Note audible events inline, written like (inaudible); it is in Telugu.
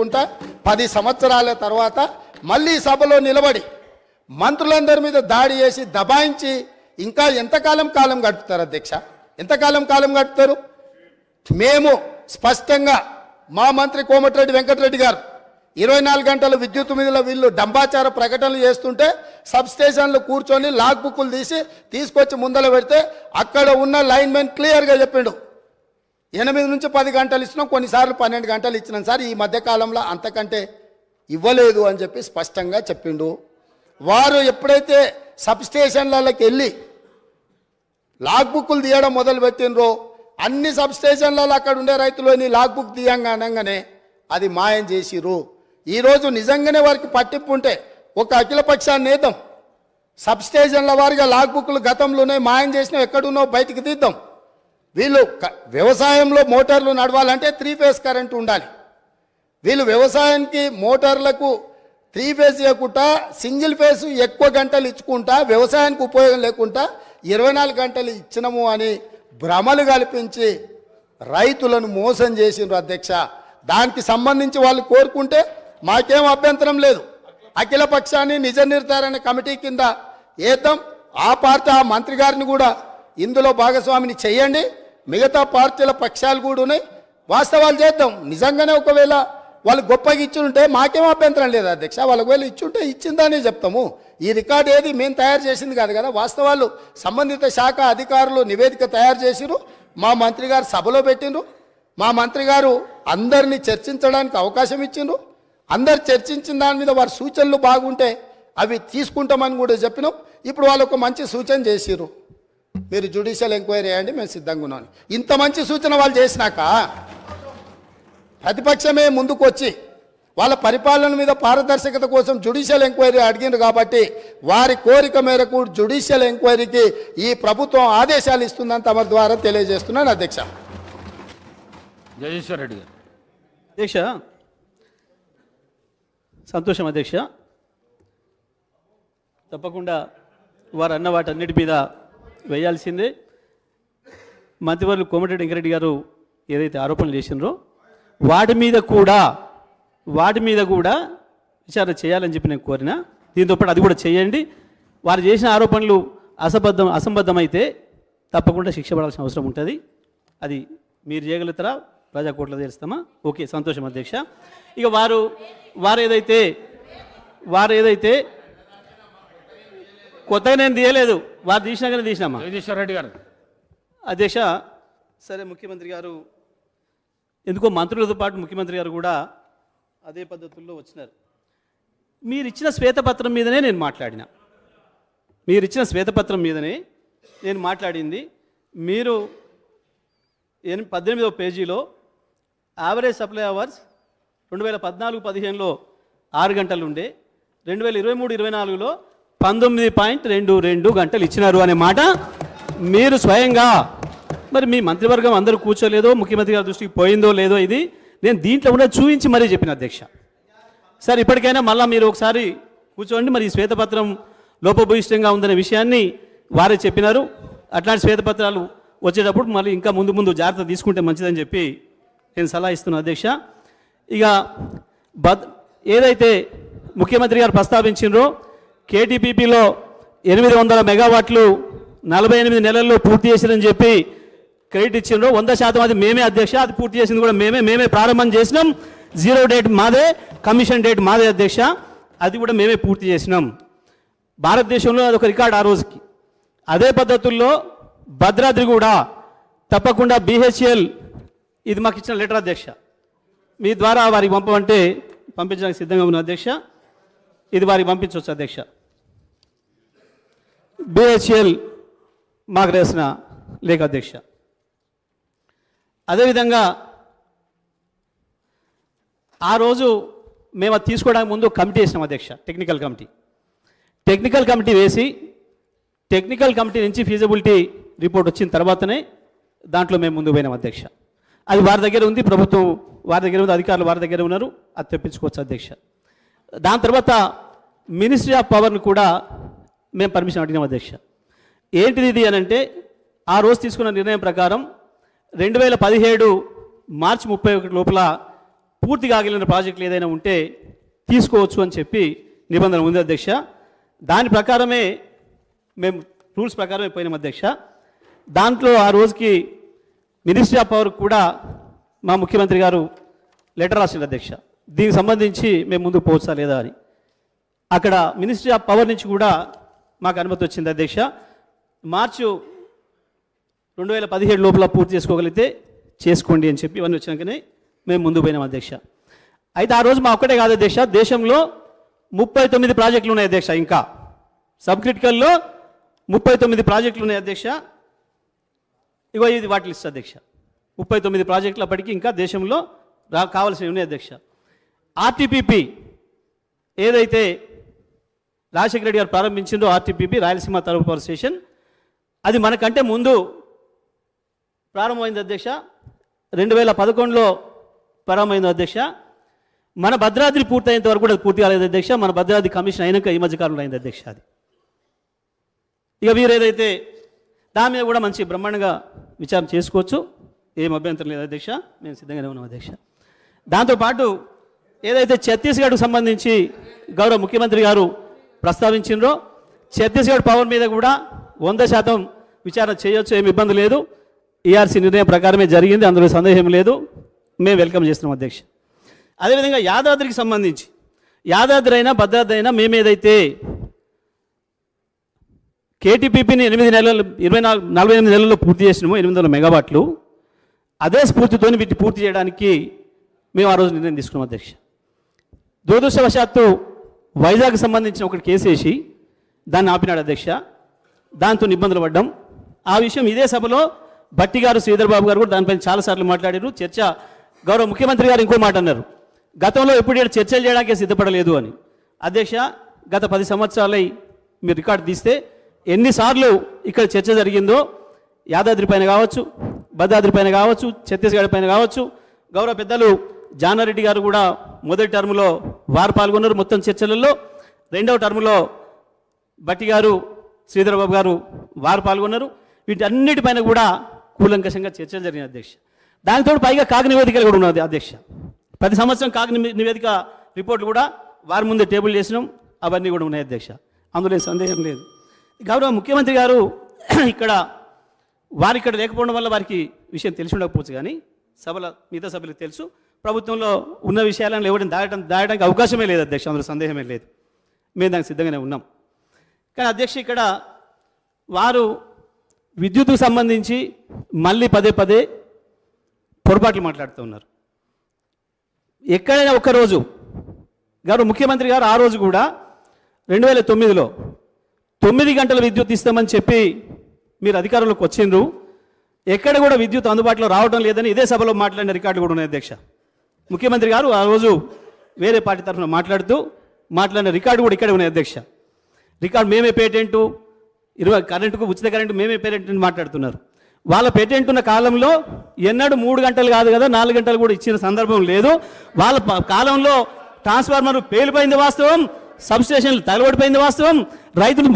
చేయకుండా పది సంవత్సరాల తర్వాత మళ్ళీ సభలో నిలబడి మంత్రులందరి మీద దాడి చేసి దబాయించి ఇంకా ఎంతకాలం కాలం గడుపుతారు అధ్యక్ష? ఎంతకాలం కాలం గడుపుతారు? మేము స్పష్టంగా మా మంత్రి కోమటిరెడ్డి వెంకటరెడ్డి గారు ఇరవై నాలుగు గంటల విద్యుత్ మీద వీళ్ళు డంబాచార ప్రకటనలు చేస్తుంటే సబ్ స్టేషన్లో కూర్చొని లాగ్ బుక్కులు తీసి తీసుకొచ్చి ముందర పెడితే అక్కడ ఉన్న లైన్మెన్ క్లియర్గా చెప్పిండు. ఎనిమిది నుంచి పది గంటలు ఇచ్చినాం కొన్నిసార్లు పన్నెండు గంటలు ఇచ్చినాం. సార్ ఈ మధ్యకాలంలో అంతకంటే ఇవ్వలేదు అని చెప్పి స్పష్టంగా చెప్పిండు. వారు ఎప్పుడైతే సబ్స్టేషన్లకి వెళ్ళి లాగ్ బుక్లు తీయడం మొదలుపెట్టినరో అన్ని సబ్ స్టేషన్లలో అక్కడ ఉండే రైతులని లాగ్ బుక్ తీయంగా అది మాయం చేసిరు ఈరోజు నిజంగానే వారికి పట్టింపు ఉంటే ఒక అఖిలపక్షాన్ని నేద్దాం. సబ్ స్టేషన్ల వారిగా లాగ్ బుక్లు గతంలోనే మాయం చేసినా ఎక్కడున్నో బయటికి తీద్దాం. వీళ్ళు క- వ్యవసాయంలో మోటార్లు నడవాలంటే త్రీ ఫేస్ కరెంట్ ఉండాలి. వీళ్ళు వ్యవసాయానికి మోటార్లకు త్రీ ఫేస్ ఇవ్వకుండా సింగిల్ ఫేస్ ఎక్కువ గంటలు ఇచ్చుకుంటా వ్యవసాయానికి ఉపయోగం లేకుండా ఇరవై నాలుగు గంటలు ఇచ్చినము అని భ్రమలు కల్పించి రైతులను మోసం చేసిండ్రు అధ్యక్ష. దానికి సంబంధించి వాళ్ళు కోరుకుంటే మాకేం అభ్యంతరం లేదు. అఖిల పక్షాన్ని నిజ నిర్ధారణ కమిటీ కింద ఏద్దాం ఆ పార్టీ ఆ మంత్రి గారిని కూడా ఇందులో భాగస్వామిని చేయండి. మిగతా పార్టీల పక్షాలు కూడా ఉన్నాయి. వాస్తవాలు చేద్దాం. నిజంగానే ఒకవేళ వాళ్ళు గొప్పగా ఇచ్చుంటే మాకేం అభ్యంతరం లేదు అధ్యక్ష. వాళ్ళ ఒకవేళ ఇచ్చుంటే ఇచ్చిందనే చెప్తాము. ఈ రికార్డు ఏది మేము తయారు చేసింది కాదు కదా. వాస్తవాలు సంబంధిత శాఖ అధికారులు నివేదిక తయారు చేసిరు మా మంత్రి గారు సభలో పెట్టిండ్రు. మా మంత్రి గారు అందరినీ చర్చించడానికి అవకాశం ఇచ్చిండ్రు. అందరు చర్చించిన దాని మీద వారి సూచనలు బాగుంటే అవి తీసుకుంటామని కూడా చెప్పినాం. ఇప్పుడు వాళ్ళు ఒక మంచి సూచన చేసిరు మీరు జ్యుడిషియల్ ఎంక్వైరీ చేయండి మేము సిద్ధంగా ఉన్నాం. ఇంత మంచి సూచన వాళ్ళు చేసినాక ప్రతిపక్షమే ముందుకు వచ్చి వాళ్ళ పరిపాలన మీద పారదర్శకత కోసం జ్యుడిషియల్ ఎంక్వైరీ అడిగిండ్రు కాబట్టి వారి కోరిక మేరకు జ్యుడిషియల్ ఎంక్వైరీకి ఈ ప్రభుత్వం ఆదేశాలు ఇస్తుందని తమ ద్వారా తెలియజేస్తున్నాను అధ్యక్ష. జగదీశ్వర్ రెడ్డి గారు. అధ్యక్ష సంతోషం అధ్యక్ష. తప్పకుండా వారు అన్న వాటన్నిటి మీద వేయాల్సిందే. మంత్రివర్యులు కోమటిరెడ్డి వెంకరెడ్డి గారు ఏదైతే ఆరోపణలు చేసినారో వాటి మీద కూడా వాటి మీద కూడా విచారణ చేయాలని చెప్పి నేను కోరిన. దీంతోపాటు అది కూడా చేయండి. వారు చేసిన ఆరోపణలు అసబద్ధం అసంబద్ధమైతే తప్పకుండా శిక్ష పడాల్సిన అవసరం ఉంటుంది. అది మీరు చేయగలుగుతారా? ప్రజాకోట్లో తెలుస్తామా ఓకే సంతోషం అధ్యక్ష. ఇక వారు వారు ఏదైతే వారు ఏదైతే కొత్తగా నేను తీయలేదు. వారు తీసినాకనే తీసినామా? జగదీశ్వర్ రెడ్డి గారు. అధ్యక్ష సరే ముఖ్యమంత్రి గారు. ఎందుకో మంత్రులతో పాటు ముఖ్యమంత్రి గారు కూడా అదే పద్ధతుల్లో వచ్చినారు. మీరు ఇచ్చిన శ్వేతపత్రం మీదనే నేను మాట్లాడిన. మీరు ఇచ్చిన శ్వేతపత్రం మీదనే నేను మాట్లాడింది. మీరు ఎన్ పద్దెనిమిదవ పేజీలో యావరేజ్ సప్లై అవర్స్ రెండు వేల పద్నాలుగు పదిహేనులో ఆరు గంటలు ఉండే రెండు వేల ఇరవై మూడు ఇరవై నాలుగులో పంతొమ్మిది పాయింట్ రెండు రెండు గంటలు ఇచ్చినారు అనే మాట మీరు స్వయంగా మరి మీ మంత్రివర్గం అందరూ కూర్చోలేదో ముఖ్యమంత్రి గారి దృష్టికి పోయిందో లేదో ఇది నేను దీంట్లో కూడా చూపించి మరీ చెప్పిన అధ్యక్ష. సార్ ఇప్పటికైనా మళ్ళీ మీరు ఒకసారి కూర్చోండి మరి ఈ శ్వేతపత్రం లోపభూయిష్టంగా ఉందనే విషయాన్ని వారే చెప్పినారు. అట్లాంటి శ్వేతపత్రాలు వచ్చేటప్పుడు మళ్ళీ ఇంకా ముందు ముందు జాగ్రత్త తీసుకుంటే మంచిదని చెప్పి నేను సలహా ఇస్తున్నాను అధ్యక్ష. ఇక బద్ ఏదైతే ముఖ్యమంత్రి గారు ప్రస్తావించినరో కేటీపీపీలో ఎనిమిది వందల మెగావాట్లు నలభై ఎనిమిది నెలల్లో పూర్తి చేసిందని చెప్పి క్రెడిట్ ఇచ్చిండ్రు. వంద శాతం అది మేమే అధ్యక్ష అది పూర్తి చేసింది కూడా మేమే మేమే ప్రారంభం చేసినాం. జీరో డేట్ మాదే కమిషన్ డేట్ మాదే అధ్యక్ష అది కూడా మేమే పూర్తి చేసినాం. భారతదేశంలో అదొక రికార్డ్ ఆ రోజుకి. అదే పద్ధతుల్లో భద్రాద్రి కూడా తప్పకుండా బీహెచ్ఎల్ ఇది మాకు ఇచ్చిన లెటర్ అధ్యక్ష. మీ ద్వారా వారికి పంపమంటే పంపించడానికి సిద్ధంగా ఉన్న అధ్యక్ష ఇది వారికి పంపించవచ్చు అధ్యక్ష. బిహెచ్ఎల్ మాకు రాసిన లేఖ అధ్యక్ష అదేవిధంగా ఆ రోజు మేము అది తీసుకోవడానికి ముందు కమిటీ వేసినాం అధ్యక్ష టెక్నికల్ కమిటీ. టెక్నికల్ కమిటీ వేసి టెక్నికల్ కమిటీ నుంచి ఫీజిబిలిటీ రిపోర్ట్ వచ్చిన తర్వాతనే దాంట్లో మేము ముందు పోయినాం అధ్యక్ష. అది వారి దగ్గర ఉంది ప్రభుత్వం వారి దగ్గర ఉంది అధికారులు వారి దగ్గర ఉన్నారు అది తెప్పించుకోవచ్చు అధ్యక్ష. దాని తర్వాత మినిస్ట్రీ ఆఫ్ పవర్ని కూడా మేము పర్మిషన్ అడిగినాం అధ్యక్ష. ఏంటిది ఇది అని అంటే ఆ రోజు తీసుకున్న నిర్ణయం ప్రకారం రెండు వేల పదిహేడు మార్చి ముప్పై ఒకటి లోపల పూర్తి కాగలిగిన ప్రాజెక్టులు ఏదైనా ఉంటే తీసుకోవచ్చు అని చెప్పి నిబంధన ఉంది అధ్యక్ష. దాని ప్రకారమే మేము రూల్స్ ప్రకారమే పోయినాం అధ్యక్ష. దాంట్లో ఆ రోజుకి మినిస్ట్రీ ఆఫ్ పవర్ కూడా మా ముఖ్యమంత్రి గారు లెటర్ రాసింది అధ్యక్ష. దీనికి సంబంధించి మేము ముందుకు పోవచ్చా లేదా అని. అక్కడ మినిస్ట్రీ ఆఫ్ పవర్ నుంచి కూడా మాకు అనుమతి వచ్చింది అధ్యక్ష. మార్చు రెండు వేల పదిహేడు లోపల పూర్తి చేసుకోగలిగితే చేసుకోండి అని చెప్పి ఇవన్నీ వచ్చినాకనే మేము ముందు పోయినాం అధ్యక్ష. అయితే ఆ రోజు మా ఒక్కటే కాదు అధ్యక్ష దేశంలో ముప్పై తొమ్మిది ప్రాజెక్టులు ఉన్నాయి అధ్యక్ష ఇంకా. సబ్ క్రిటికల్లో ముప్పై తొమ్మిది ప్రాజెక్టులు ఉన్నాయి అధ్యక్ష. ఇగో ఇది వాటి లిస్ట్ అధ్యక్ష. ముప్పై తొమ్మిది ప్రాజెక్టులు అప్పటికి ఇంకా దేశంలో రా కావాల్సినవి ఉన్నాయి అధ్యక్ష. ఆర్టీపీపీ ఏదైతే రాజశేఖర రెడ్డి గారు ప్రారంభించిందో ఆర్టీపీపీ రాయలసీమ తరపు పవర్ స్టేషన్. అది మనకంటే ముందు ప్రారంభమైంది అధ్యక్ష. రెండు వేల పదకొండులో ప్రారంభమైంది అధ్యక్ష. మన భద్రాద్రి పూర్తయ్యేంత వరకు కూడా పూర్తి కాలేదు అధ్యక్ష. మన భద్రాద్రి కమిషన్ అయినాక ఈ మధ్యకాలంలో అయింది అధ్యక్ష అది. ఇక వీరు ఏదైతే దాని మీద కూడా మంచి బ్రహ్మాండంగా విచారం చేసుకోవచ్చు. ఏం అభ్యంతరం లేదు అధ్యక్ష. మేము సిద్ధంగానే ఉన్నాం అధ్యక్ష. దాంతోపాటు ఏదైతే ఛత్తీస్గఢ్కు సంబంధించి గౌరవ ముఖ్యమంత్రి గారు ప్రస్తావించిండ్రో. ఛత్తీస్గఢ్ పవర్ మీద కూడా వంద శాతం విచారణ చేయొచ్చు ఏమి ఇబ్బంది లేదు. ఈఆర్సీ నిర్ణయం ప్రకారమే జరిగింది అందులో సందేహం లేదు. మేము వెల్కమ్ చేస్తున్నాం అధ్యక్ష. అదేవిధంగా యాదాద్రికి సంబంధించి యాదాద్రి అయినా భద్రాద్రి అయినా మేము ఏదైతే కేటీపీపీని ఎనిమిది నెలలు ఇరవై నాలుగు నలభై ఎనిమిది నెలల్లో పూర్తి చేసినాము ఎనిమిది వందల మెగావాట్లు అదే స్ఫూర్తితో వీటిని పూర్తి చేయడానికి మేము ఆ రోజు నిర్ణయం తీసుకున్నాం అధ్యక్ష. దురదృష్టవశాత్తు వైజాగ్ సంబంధించిన ఒకటి కేసు వేసి దాన్ని ఆపినాడు అధ్యక్ష. దాంతో ఇబ్బందులు పడ్డాం. ఆ విషయం ఇదే సభలో భట్టి గారు శ్రీధర్ బాబు గారు కూడా దానిపైన చాలాసార్లు మాట్లాడారు. చర్చ గౌరవ ముఖ్యమంత్రి గారు ఇంకో మాట అన్నారు. గతంలో ఎప్పుడు చర్చలు చేయడానికి సిద్ధపడలేదు అని. అధ్యక్ష గత పది సంవత్సరాలై మీరు రికార్డు తీస్తే ఎన్నిసార్లు ఇక్కడ చర్చ జరిగిందో యాదాద్రి పైన కావచ్చు భద్రాద్రి పైన కావచ్చు ఛత్తీస్గఢ్ పైన కావచ్చు గౌరవ పెద్దలు జానారెడ్డి గారు కూడా మొదటి టర్ములో వారు పాల్గొన్నారు మొత్తం చర్చలలో. రెండవ టర్ములో భట్టి గారు శ్రీధర్ బాబు గారు వారు పాల్గొన్నారు. వీటన్నిటిపైన కూడా కూలంకషంగా చర్చలు జరిగిన అధ్యక్ష. దానితో పైగా కాగ్ నివేదికలు కూడా ఉన్నది అధ్యక్ష. ప్రతి సంవత్సరం కాగ్ నివేదిక రిపోర్ట్లు కూడా వారి ముందే టేబుల్ చేసినాం. అవన్నీ కూడా ఉన్నాయి అధ్యక్ష. అందులో సందేహం లేదు. గౌరవ ముఖ్యమంత్రి గారు (clears throat) ఇక్కడ వారు ఇక్కడ లేకపోవడం వల్ల వారికి విషయం తెలిసి ఉండకపోవచ్చు కానీ సభల మిగతా సభలకు తెలుసు. ప్రభుత్వంలో ఉన్న విషయాలను ఎవరిని దాటం దాటడానికి అవకాశమే లేదు అధ్యక్ష అందులో సందేహమే లేదు. మేము దానికి సిద్ధంగానే ఉన్నాం. కానీ అధ్యక్ష ఇక్కడ వారు విద్యుత్కు సంబంధించి మళ్ళీ పదే పదే పొరపాట్లు మాట్లాడుతూ ఉన్నారు. ఎక్కడైనా ఒక్కరోజు గారు ముఖ్యమంత్రి గారు ఆ రోజు కూడా రెండు వేల తొమ్మిదిలో తొమ్మిది గంటల విద్యుత్ ఇస్తామని చెప్పి మీరు అధికారంలోకి వచ్చిండ్రు. ఎక్కడ కూడా విద్యుత్ అందుబాటులో రావడం లేదని ఇదే సభలో మాట్లాడిన రికార్డులు కూడా ఉన్నాయి అధ్యక్ష. ముఖ్యమంత్రి గారు ఆ రోజు వేరే పార్టీ తరఫున మాట్లాడుతూ మాట్లాడిన రికార్డు కూడా ఇక్కడే ఉన్నాయి అధ్యక్ష. రికార్డు మేమే పేటెంటు ఇరవై కరెంటుకు ఉచిత కరెంటు మేమే పేటెంట్ అని మాట్లాడుతున్నారు. వాళ్ళ పేటెంట్ ఉన్న కాలంలో ఎన్నడూ మూడు గంటలు కాదు కదా నాలుగు గంటలు కూడా ఇచ్చిన సందర్భం లేదు. వాళ్ళ కాలంలో ట్రాన్స్ఫార్మర్ పేలిపోయింది వాస్తవం సబ్ స్టేషన్లు తగలబడిపోయింది వాస్తవం రైతులు